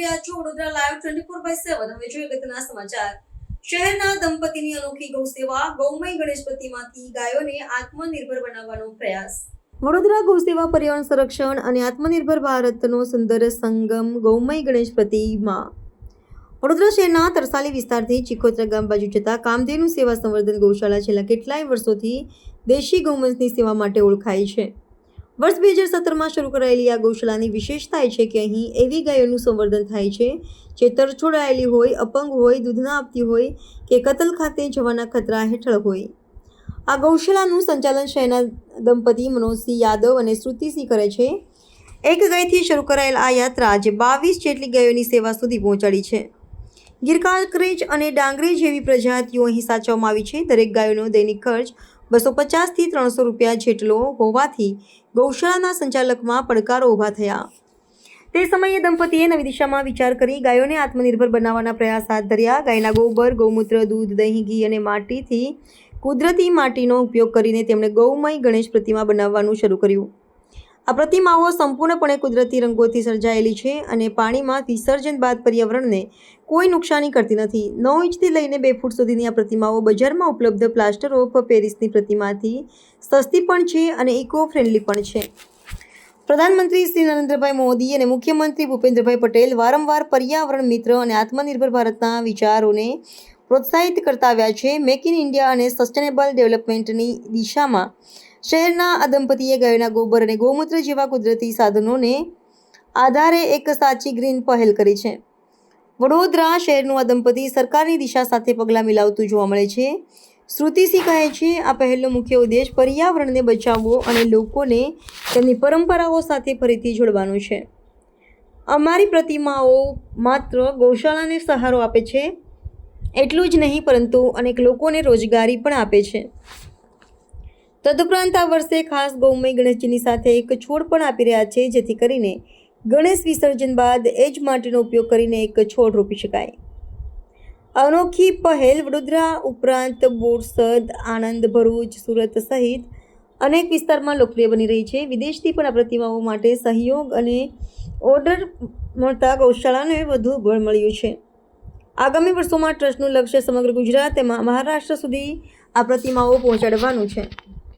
રહ્યા Vadodara live twenty four by seven હવે જોઈએ અગત્યના સમાચાર. શહેરના દંપતીની અનોખી ગૌ સેવા ગૌમય ગણેશ પ્રતિમાથી ગાયોને આત્મનિર્ભર બનાવવાનો પ્રયાસ. વડોદરા ગૌસેવા પર્યાવરણ સંરક્ષણ અને આત્મનિર્ભર ભારતનો સુંદર સંગમ ગૌમય ગણેશ પ્રતિમા વડોદરા શહેરના તરસાલી વિસ્તારથી ચિખોત્રા ગામ બાજુ જતા કામધેનુ સેવા સંવર્ધન ગૌશાળા છેલ્લા કેટલાય વર્ષોથી દેશી ગૌવંશની સેવા માટે ઓળખાય છે. વર્ષ બે હજાર સત્તરમાં શરૂ કરાયેલી આ ગૌશાળાની વિશેષતા એ છે કે અહીં એવી ગાયોનું સંવર્ધન થાય છે, જે તરછોડાયેલી હોય, અપંગ હોય દૂધના આપતી હોય, કે કતલ ખાતે જવાના ખતરા હેઠળ હોય. આ ગૌશાળાનું સંચાલન શહેરના દંપતી મનોજસિંહ યાદવ અને શ્રુતિસિંહ કરે છે. એક ગાયથી શરૂ કરાયેલ આ યાત્રા આજે બાવીસ જેટલી ગાયોની સેવા સુધી પહોંચાડી છે. ગીરકાકરેજ અને ડાંગરેજ જેવી પ્રજાતિઓ અહીં સાચવવામાં આવી છે. દરેક ગાયોનો દૈનિક ખર્ચ બસો પચાસથી ત્રણસો રૂપિયા જેટલો હોવાથી ગૌશાળાના સંચાલકમાં પડકારો ઊભા થયા. તે સમયે દંપતીએ નવી દિશામાં વિચાર કરી ગાયોને આત્મનિર્ભર બનાવવાના પ્રયાસ હાથ ધર્યા. ગાયના ગોબર, ગૌમૂત્ર, દૂધ, દહીં, ઘી અને માટીથી કુદરતી માટીનો ઉપયોગ કરીને તેમણે ગૌમય ગણેશ પ્રતિમા બનાવવાનું શરૂ કર્યું. આ પ્રતિમાઓ સંપૂર્ણપણે કુદરતી રંગોથી સર્જાયેલી છે અને પાણીમાં વિસર્જન બાદ પર્યાવરણને કોઈ નુકસાની કરતી નથી. નવ ઇંચથી લઈને બે ફૂટ સુધીની આ પ્રતિમાઓ બજારમાં ઉપલબ્ધ પ્લાસ્ટર ઓફ પેરિસની પ્રતિમાથી સસ્તી પણ છે અને ઇકો ફ્રેન્ડલી પણ છે. પ્રધાનમંત્રી શ્રી નરેન્દ્રભાઈ મોદી અને મુખ્યમંત્રી ભૂપેન્દ્રભાઈ પટેલ વારંવાર પર્યાવરણ મિત્ર અને આત્મનિર્ભર ભારતના વિચારોને પ્રોત્સાહિત કરતા આવ્યા છે. મેક ઇન ઇન્ડિયા અને સસ્ટેનેબલ ડેવલપમેન્ટની દિશામાં શહેરના આ દંપતીએ ગાયોના ગોબર અને ગૌમૂત્ર જેવા કુદરતી સાધનોને આધારે એક સાચી ગ્રીન પહેલ કરી છે. વડોદરા શહેરનું આ દંપતી સરકારની દિશા સાથે પગલાં મિલાવતું જોવા મળે છે. શ્રુતિસિંહ કહે છે, આ પહેલનો મુખ્ય ઉદ્દેશ પર્યાવરણને બચાવવો અને લોકોને તેમની પરંપરાઓ સાથે ફરીથી જોડવાનો છે. અમારી પ્રતિમાઓ માત્ર ગૌશાળાને સહારો આપે છે, એટલું જ નહીં પરંતુ અનેક લોકોને રોજગારી પણ આપે છે. તદુપરાંત આ વર્ષે ખાસ ગૌમય ગણેશજીની સાથે એક છોડ પણ આપી રહ્યા છે, જેથી કરીને ગણેશ વિસર્જન બાદ એ જ માટીનો ઉપયોગ કરીને એક છોડ રોપી શકાય. અનોખી પહેલ, વડોદરા ઉપરાંત બોરસદ, આણંદ, ભરૂચ, સુરત સહિત અનેક વિસ્તારમાં લોકપ્રિય બની રહી છે. વિદેશથી પણ આ પ્રતિમાઓ માટે સહયોગ અને ઓર્ડર મળતા ગૌશાળાને વધુ બળ મળ્યું છે. આગામી વર્ષોમાં ટ્રસ્ટનું લક્ષ્ય સમગ્ર ગુજરાત તેમાં મહારાષ્ટ્ર સુધી આ પ્રતિમાઓ પહોંચાડવાનું છે.